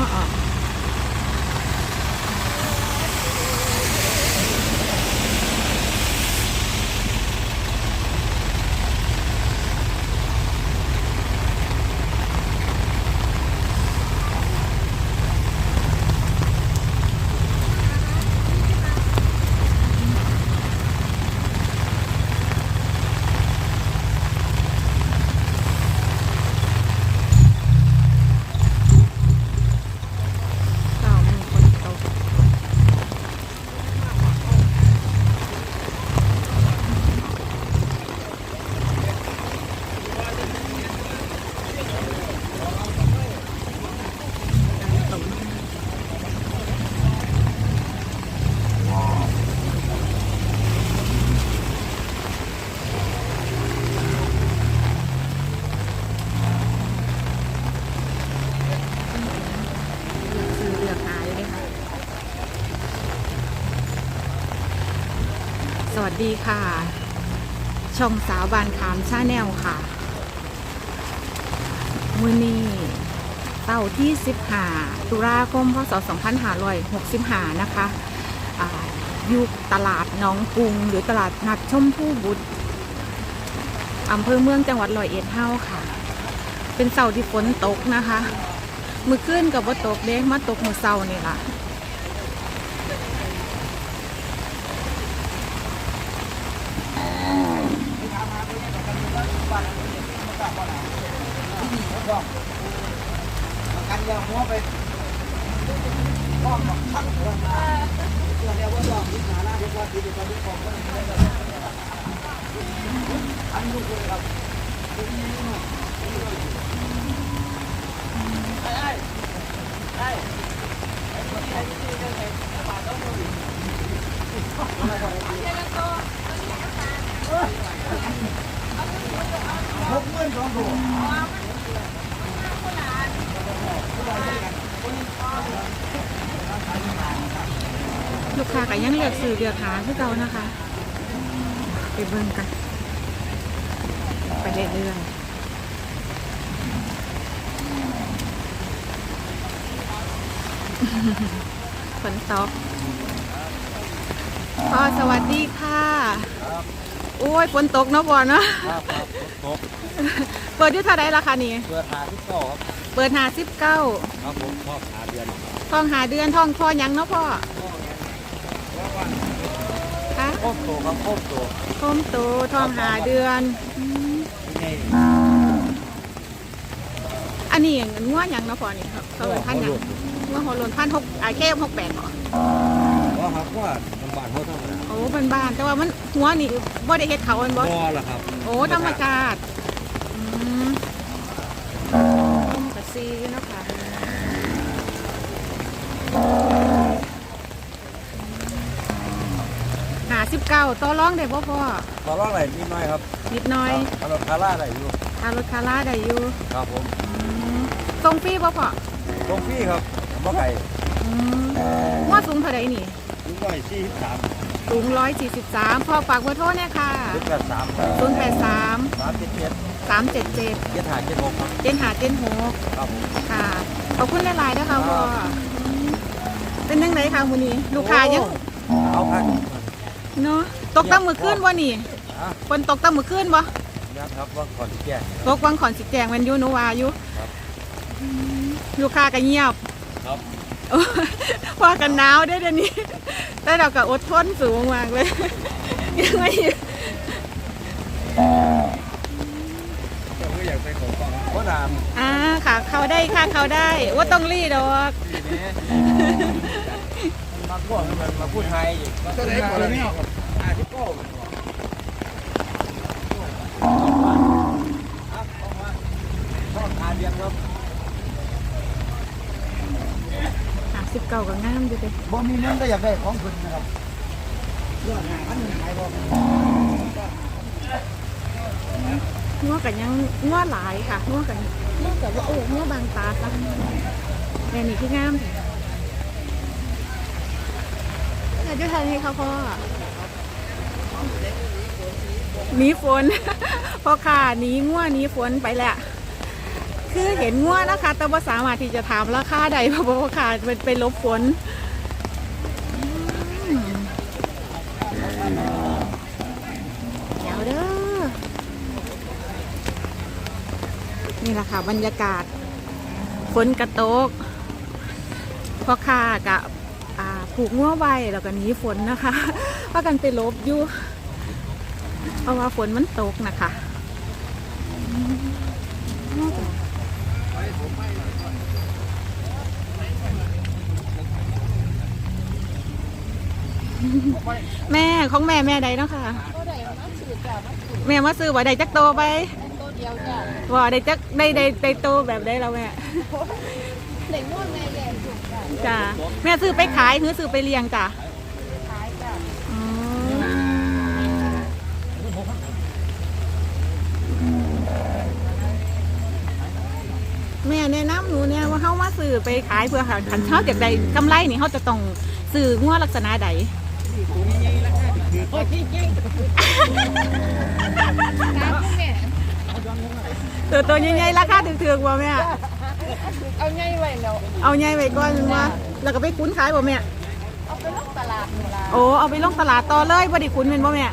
งั ดีค่ะ ช่องสาวบานคามชาแนลค่ะมือนี้เต้าที่15ตุลาคมพศ2565 นะคะอ่าอยู่ตลาดน้องกรุง หรือตลาดนัดชมพู่บุตรอำเภอเมืองจังหวัดร้อยเอ็ดเฮ้าค่ะ เป็นเสาที่ฝนตกนะคะ มือขึ้นกับว่าตกเด้มาตกมือเสานี่ล่ะ กันยาหัวไปป้อมทั้งหัวมาเรื่องเดียวว่าดอกที่หาหน้าเดียวว่าที่เดียวว่าที่ของก็ไม่ได้อันลูกเลยครับหกเงินสองตัว ลูกค้าก็ยังเลือกสื่อเลือกหาคือเก่านะคะ ไปเบิ่งกัน ไปเรื่อยๆฝนตกพ่อสวัสดีค่ะ โอ้ยฝนตกเนาะบอเนาะครับครับครบเปิดอยุทธาไดราคานี่เพื่อหาที่เก้าครับ เปิดหาสิบเก้าครับผมชอบหาเดือนทองหาเดือนทองพ่อยังเนาะพ่อคะโคตรโตครับโคตรโตโคมโตทองหาเดือนอืมนี่อันนี้อย่างงัวหยังเนาะพ่อนี่ครับเขาเป็นพันหยังงัวหัวโลนพันหกอ่าแค่หกแปดบ่ว่าครับว่าลำบากเขาเท่าไหร่โอ้เป็นบ้านๆแต่ว่ามันหัวนี่บ่ได้เฮ็ดเขาอันบ่บ่ล่ะครับ โอ้ธรรมชาติ ระซีเนาะค่ะหาสิบเก้าต่อรองได้บ่พ่อขอร้องอะไรนิดหน่อยครับนิดหน่อยครับรถคาร่าอะไรอยู่คารถคาร่าได้อยู่ครับผมอืมทรงฟรีบ่พ่อตรงพี่ครับบ่ไก่อืมว่าสูงเท่าใดนี่ถึงร้อยสี่สิบสามสูงร้อยสี่สิบสามพอฝากเบอร์โทรเนี่ยค่ะถึงแปดสามศูนย์แปดสามสามเจ็ดเจ็ด สามเจ็ดเจ็ดเจ็ดหาเจ็ดหกครับเจนหาเจนหกครับผม ค่ะขอบคุณหลายๆนะคะพ่ออืมเป็นยังไงคะมูนี้ ลูกค้ายังเอาพัน เนาะตกตั้งมือขึ้นวะนี่อะฝนตกตั้งมือขึ้นวะนะครับว่าก่อนที่แก่ ตกวังขอนสิแจงแมันอยูหนูวาอยู่ครับอืมลูกค้าก็เงียบครับ โอ้ยพอกันหนาวได้อเดี๋ยวนี้แต่เราก็อดทนสูงมากเลยยังไง ก็อยากไปของกองก็นานอ่าค่ะ เขาได้ค่ะเขาได้ว่าต้องรีดอกมาพวกมันมาพูดไทยอีกก็ได้ก่อนแล้วอ่าที่โก้ชอบทานเดียงครับหาสิบเก่ากับงามอยู่เลยบ่มีเงินก็อยากได้ของคุณนะครับเรื่องหาพันหายบ่ งัวกันยังงัวหลายค่ะงัวกันงัวกับว่าโอ้งัวบางตาค่ะแม่นี่ที่งามอยาจะทานให้ค่ะพ่อหนีฝนพ่อค่ะหนีงัวหนีฝนไปแหละคือเห็นงัวนะคะ แต่ว่าสามารถที่จะถามราคาใดเพราะว่าค่ะเป็นไปลบฝนอืมเดี๋ยวเด้อ นี่แหละค่ะ บรรยากาศฝนกระโตกพ่อค้ากับผูกงัวไว้แล้วก็หนีฝนนะคะพากันไปลบอยู่เพราะว่าฝนมันตกนะคะแม่ของแม่แม่ใดเนาะค่ะ แม่มาซื้อว่าได้จักโตไป ดียวจ้าว่าได้จักได้ได้ได้โตแบบได้แล้วแม่เด็กง่วงในแหล่ถูกจ้าจ้าแม่ซื้อไปขายหรือซื้อไปเลี้ยงจ้ะขายจ้าอ๋อแม่แนะนำหนูเนี่ยว่าเขามาซื้อไปขายเพื่อหาขันเช่าจากใดกำไรนี่เขาจะต้องซื้องัวลักษณะใดโอ้ยจริงจริงตามแม่ ตัวตัวใหญ่ๆราคาถือๆบ่แม่ เอาไงไว้แล้วเอาใหญ่ไว้ก่อนว่าแล้วก็ไปคุ้นขายบ่แม่ เอาไปลงตลาดนี่ล่ะโอ้เอาไปลงตลาดต่อเลยบ่ได้คุ้นเป็นบ่แม่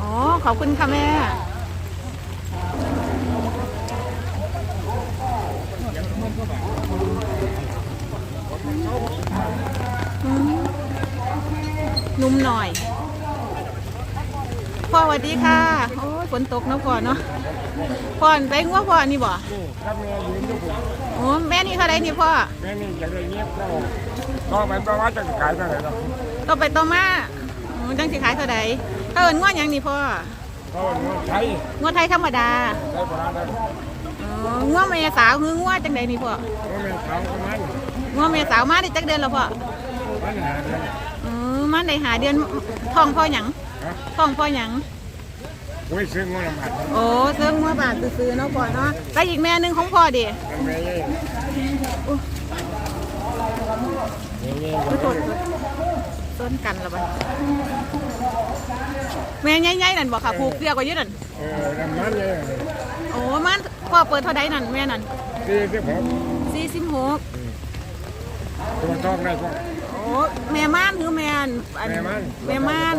อ๋อขอบคุณค่ะแม่อืมนุ่มหน่อย พ่อสวัสดีค่ะ โอ้ยฝนตกเนาะพ่อเนาะ พ่อไปงัวพ่อนี่บ่นี่ถ้าแม่ยืนอยู่ผมโอ้แม่นี่เท่าไรนี่พ่อแม่นี่อย่างไรเงียบก็ก็ไปเพราะว่าจะขายเท่าไหร่ครับต่อไปต่อมาอืมจังสิขายเท่าใดถ้าเอินงัวหยังนี่พ่อก็เงินใช้งัวไทยธรรมดาใช้โบราณได้อ๋องัวแม่สาวคืองัวจังใดนี่พ่อก็ไม่เขาก็มันงัวแม่สาวมาได้จักเดือนแล้วพ่อปัญหาเดียวอือมันได้หาเดือนท้องพ่อหยังฮะท้องพ่อหยัง ไว้ซื้อเงินบาทโอ้เสื้องัวบาทซื้อๆเนาะพ่อเนาะแล้วอีกแม่หนึงของพ่อดิมันไม่ใช่ยังไงขอโทษต้นกันละบัดแม่ใหญ่ๆนั่นบ่ค่ะผูกเรียกว่าอยู่นั่นเออน้ำมันเลยโอ้มันพ่อเปิดเท่าใดนั่นแม่นั่นที่ที่ผม46ตัวทองได้พวกโอ้แม่ม่านคือแม่นอันแม่ม่านแม่ม่าน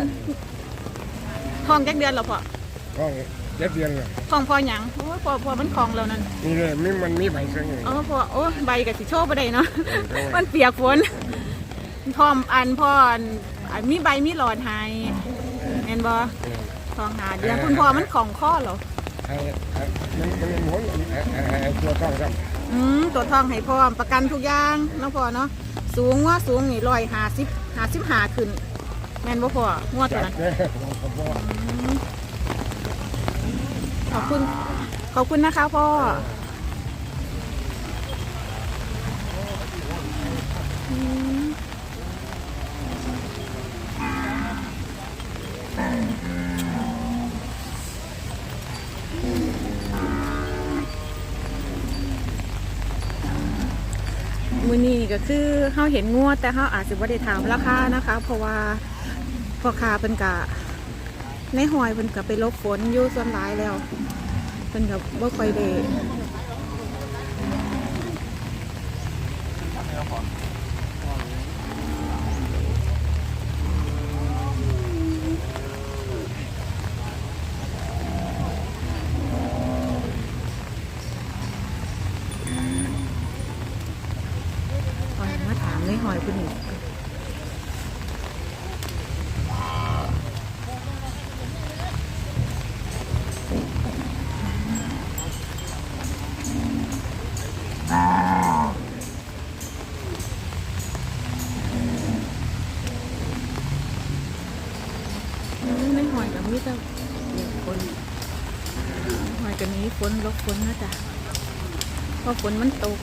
ท้องจักเดือนแล้วพ่อ ทองเจ็ดเดือนเลยท้องพ่อหยังโอ้ยพ่อพ่อมันคลองแล้วนั่นนี่เลยมีมันมีใบเสื้อเงินเออพ่อโอ้ใบกับสิโชว์บ่ได้เนาะ มันเปียกฝนพร้อมอันพ่ออันอันมีใบมีหลอดใหายแม่นบ่ท้องหาเดือนคุณพ่อมันของข้อเหรอไอ้มันมันหมุนไอ้ตัวทองซ้อืมตัวทองให้พร้อมประกันทุกอย่างเนาะพ่อเนาะสูงว่าสูงนี่ร้อยห้าสิบห้าสิบห้าขึ้น แม่นบ่พ่องวดำตัวจัดนั้น เลยของขบวน ขอบคุณ ขอบคุณนะคะพ่อมมือนี้ก็คือเขาเห็นงวดแต่เขาอาจจะไม่ได้ถามราคานะคะ เพราะว่าพ่อค้าเป็นกะ ในหอยเพิ่นก็ไปลบฝนอยู่ส่วนหลายแล้วเพิ่นก็บ่ค่อยได้ ราะฝนมันตก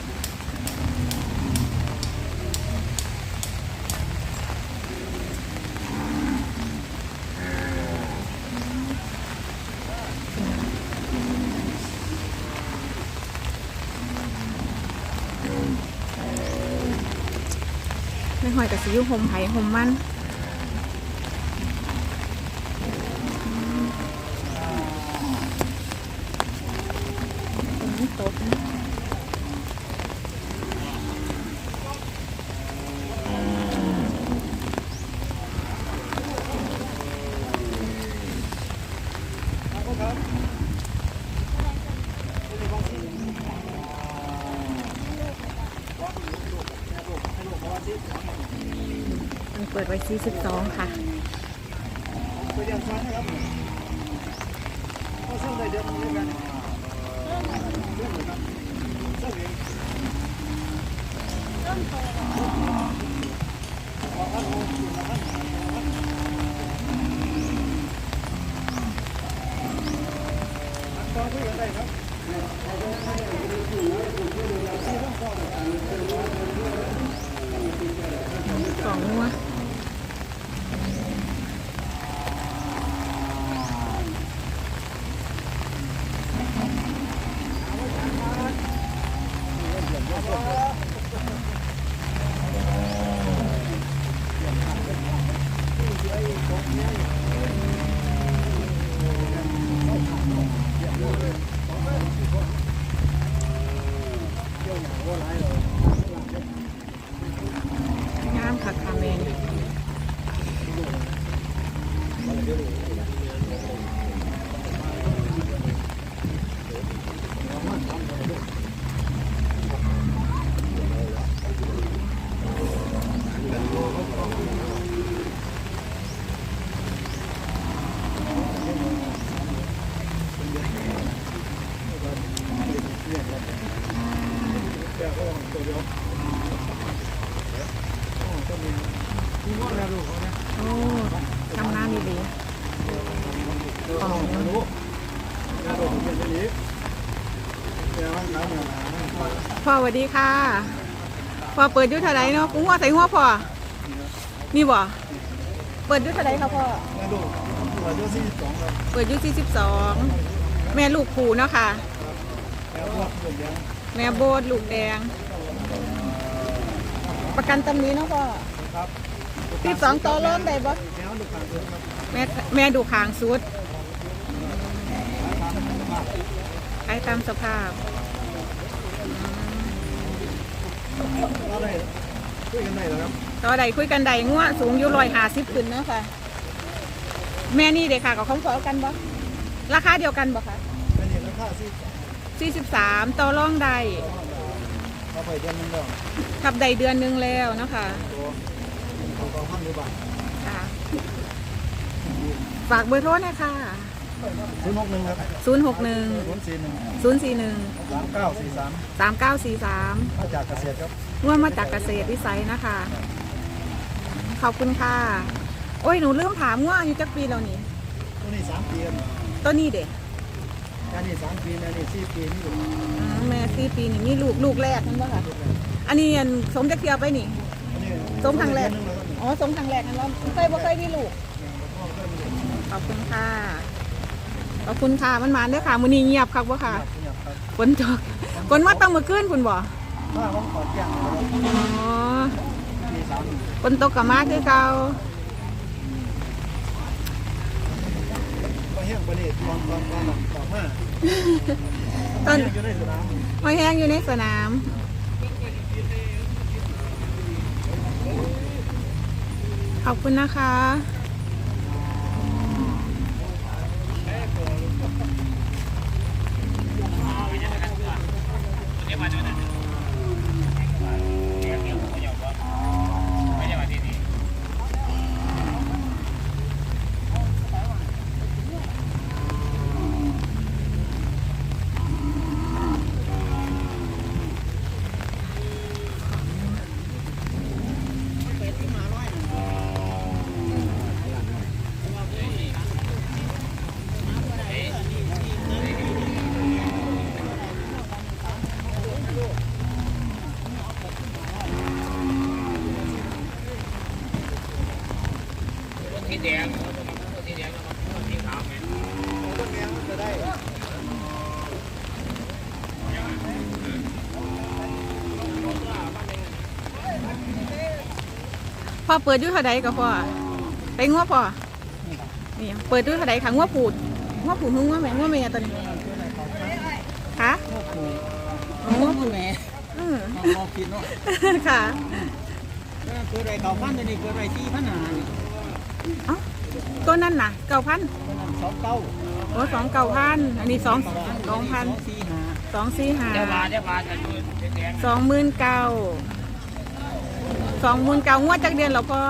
ไม่หอยกับสีอยู่ห่มไผ่ห่มมัน มันเปิดไว้42ค่ะไปเรียนฟันนะครับก็ส่งได้เดืองด้วยกันเรื่องเหมือนกันส่งเองขอพันโมงขอพันขอพันอันต่อคุยกันได้ครับ สองงัว สวัสดีค่ะพ่อเปิดยุทธไดเนาะกุ้งหัวใส่หัวพ่อมีบ่เปิดยุทธไดค่ะพ่อเปิดอยุที่สิบสองแม่ลูกผูเนาะค่ะแม่โบดลูกแดง ประกันตำนี้เนาะพ่อสิบสองต่อร้อบได้บ่แม่แม่ดูคางสุดให้ตามสภาพ คุยกันได้แล้วครับต่อใดคุยกันใดง่วสูงอยู่ร้อยหาสิบขึ้นเนาะค่ะ แม่นี่เด็กค่ะกับของพอกันบ่ราคาเดียวกันบ่คะอันนี้ราคาสิสี่สิบสามต่อรองใดเอาไปเดือนหนึงแล้วทับใดเดือนหนึงแล้วเนาะค่ะตัวเอาของพันหรือบาทค่ะ ฝากเบอร์โทรหน่อยค่ะ ซื้อนกหนึ่งครับ0 6 1ศูนย์สี่หนึ่ง0 4 1สามเก้าสี่สาม3 9 4 3มาจากเกษตรครับง่วมาจากเกษตรวิสัยนะคะ ขอบคุณค่ะ โอ้ยหนูเริ่มถามง่วอายุจักปีแล้วนี่ตัวนี้สามปีครับต้นนี้เด็กอันนี้สามปีอันนี้สี่ปีนี่อยู่แม่สี่ปีนี่มีลูกลูกแรกนั่นปะคะอันนี้อันสมจะเทียบไปนี่อันนี้สมครั้งแรกอ๋อสมครั้งแรกนั่นว่าเคยบ่เคยมีลูกขอบคุณค่ะ ขอบคุณค่ะมันมาเด้อค่ะมื้อนี้เงียบครับบ่ค่ะครับครับฝนตกฝนมาต้องมื้อคืนคุณบ่ถ้าผมขอแจ้งนะครับอ๋อปีสามฝนตกกับมาคือเก่าก็แห้งประเดี๋ยวตอนตอนตอนหลังต่อมาต้นแห้งอยู่ในสนามหอยแห้งอยู่ในสนามขอบคุณนะคะ ที่แดงที่แดงที่ขาวไงจะได้พ่อเปิดอยุ่เท่าใดกับพ่อไปงัวพ่อนี่เปิดอยุ่เท่าใดค่ะงัวผูดงัวผูดหึงงัวแม่งัวแม่ตัวนี้ค่ะอ๋องัวผูดแม่อืมมองกินเนาะค่ะเกิดอะไรเก่าพันตัวนี้เกิดอะไรที่พันหา เอ้าตัวนั้นน่ะเก้าพันสองเก้าโอ้สองเก้าพันอันนี้สองสองพันสี่หาสองสี่ห้าเจ้าบาเจ้าบาจะดูแดงสองหมื่นเก้าสองหมื่นเก้างวดจากเดือนแล้วพ่อ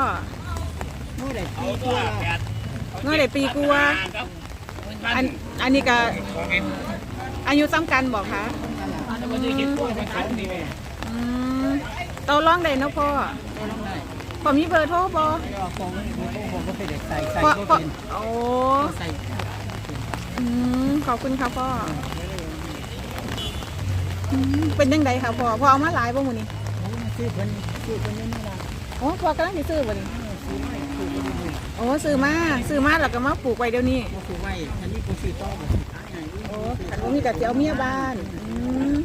นู่นได้เอาปีตัตัววแปดงวดได้ปีกว่าอันอันนี้ก็อายุซ้ำกันบอกคะอันนี้คิดตัวมันขายดีไหมอืมเตาร้องได้เนาะพ่อก็ต้องได้ พอมีเบอร์โทรบ่ก็ฟองนี่มันก็ผมก็เป็นเด็กใส่ใส่พ่อก็พ่อเป็นโอ้ใส่อืมขอบคุณค่ะพ่ออืมเป็นยังไงคะพ่อพ่อเอามาหลายบ่มื้อนี้ซื้อเพิ่นซื้อเพิ่นนี่นี่ล่ะโอ้พ่อกำลังสิซื้อบ่นี่ซื้อไม่ซื้อก็ได้โอ้ซื้อมาซื้อมาแล้วก็มาปลูกไว้เดี๋ยวนี้ก็คือไว้อันนี้กูซื้อต่อบ่ขายให้โอ้อันนี้ก็สิเอาเมียบ้านอืม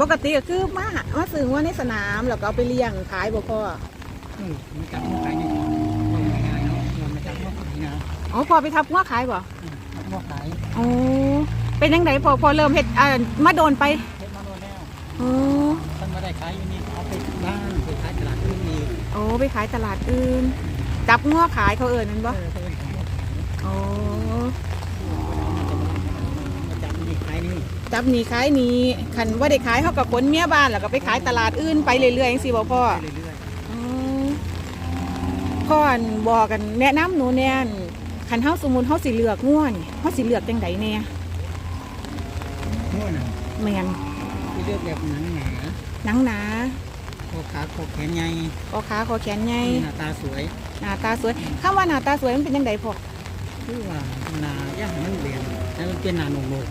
ปกติก็คือมาหามาซื้อว่าในสนามแล้วก็เอาไปเลี้ยงขายบ่พ่ออืมมันจับมาขายนี่มันง่ายๆเนาะมันจับมาขายนะอ๋อพ่อไปทับงัวขายบ่อืมจับมาขายโอ้เป็นยังไงพ่อพอเริ่มเฮ็ดอ่ามาโดนไปเฮ็ดมาโน่นแล้วโอ้ท่านมาได้ขายอยู่นี่เอาไปบ้านไปขายตลาดอื่นอีกโอ้ไปขายตลาดอื่น จับงัวขายเขาเอิญนั่นเอบ่อเพิ่นขายโอ้มาจับนี่ขายนี่ จับหนีขายหนีขันว่าได้ขายเขากับคนเมียบ้านแล้วก็ไปขายตลาดอื่นไปเรื่อยๆจังซี่บ่พ่อไปเรื่อยอืมพ่ออั่นบอกกันแนะนำหนูแน่นคันเฮาสมมุติเฮาสิเลือกงัวนี่เฮาสิเลือกจังไดแน่ๆโน่นน่ะแม่นที่เลือกแบบหนังหนาหนังหนาคอขาคอแขนใหญ่คอขาคอแขนใหญ่หน้าตาสวยหน้าตาสวยคำว่าหน้าตาสวยมันเป็นจังไดพ่อคือว่าหน้าย่างมันเบียนแล้วมันเป็นหน้าหนก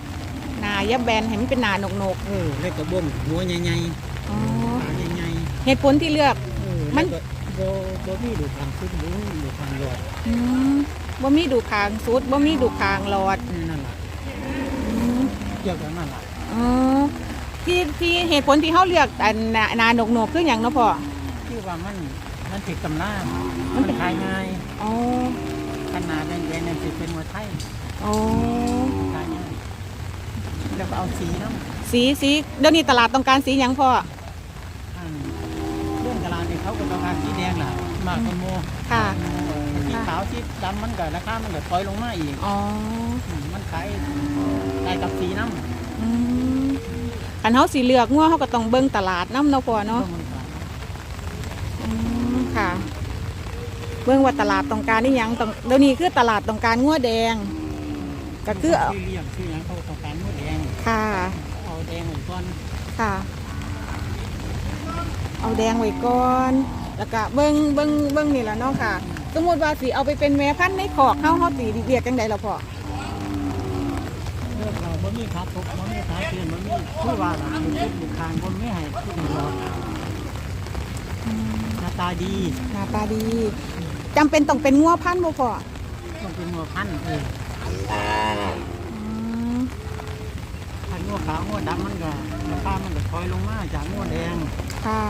หน้ายับแบนให้มันเป็นหน้าหนกๆเออแล้วก็บ่มหัวใหญ่ๆอ๋อๆตาใหญ่เหตุผลที่เลือก ๆเออมัมันนก็บ่บ่มีดูทางขึ้นบ่มีดูทางยอดอืมบ่มีดูคางสุดบ่มีดูคางหลอดนี่นั่นล่ะอืมเกี่ยวกับนั่นล่ะอ๋อที่ที่เหตุผลที่เขาเลือกอันหนาหนาหนกหนกๆคืออย่างเนาะพ่อคือว่ามันมันติดตำรามันขายง่ายอ๋อขนาดแดงๆนั่นสิเป็นมวยไทย อ๋อขายง่าย แล้วก็เอาสีน้ำสีสีเดี๋ยวนี้ตลาดต้องการสีอย่างพ่ออันเรื่องตลาดนี่เขาก็ต้องการสีแดงล่ะมากกว่าโมค่ะ สีขาวสีดำมันก็ราคามันก็ถอยลงมาอีกอ๋ออืมมันขายได้กับสีน้อืมอันเขาสีเลือกงัวเขาก็ต้องเบิ่งตลาดน้ำเนาะพ่อำเนาะมันขายอืมค่ะ เบิ่งว่าตลาดต้องการนี่ยังต้องเดี๋ยวนี้คือตลาดต้องการงัวแดง ก็คือเอาที่เรี ค่ะ เอาแดงไว้ก่อน แล้วก็เบิ้งเบิ้งเบิ้งนี่แหละเนาะค่ะ สมมติว่าสีเอาไปเป็นแม่พันธุ์ในขอกเข้าเขาสีเรียกจังใดล่ะพ่อเลือกเราบ่มีขาตกบ่มีขาเปลี่ยนบ่มีคือว่าล่ะมันเป็นบุคคลบ่มีให้ทุกหอดหน้าตาดีหน้าตาดีจำเป็นต้องเป็นงัวพันธุ์บ่พ่อต้องเป็นงัวพันธุ์เอออืมถ้างัวขาวงัวดำมันก็ ราคามันก็ถอยลงมาจากงัวแดงค่ะ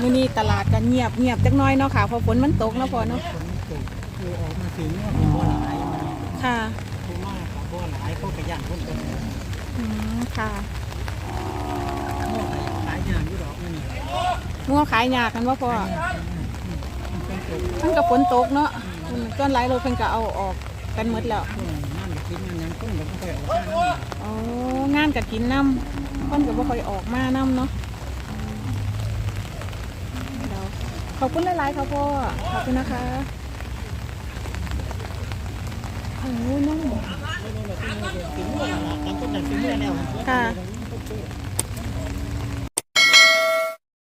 มื้อนี้ตลาดก็เงียบเงียบจักหน้อยเนาะค่ะเพราะฝนมันตกเนาะพ่อเนาะฝนตกคือออกมาถึงงัวเป็นบ่หลายมันค่ะผู้มากกับบ่หลายเขาก็ย่านคนเป็นอืมค่ะงัวขายอย่างอยู่ดอกนี่นี่งัวขายยากกันว่าพ่อมันเป็นตกมันกับฝนตกเนาะมันก้อนไหลรถเพิ่นก็เอาออกกันหมดแล้วช่วงนั่นกินมัน ยังต้นก็ไม่ค่อยออกมาน้ำอ๋องานกับกินน้ำคนกับว่าคอยออกมาน้ำเนาะเดาขอบคุณหลายๆครับพ่อขอบคุณนะคะโอ้น้องค่ะ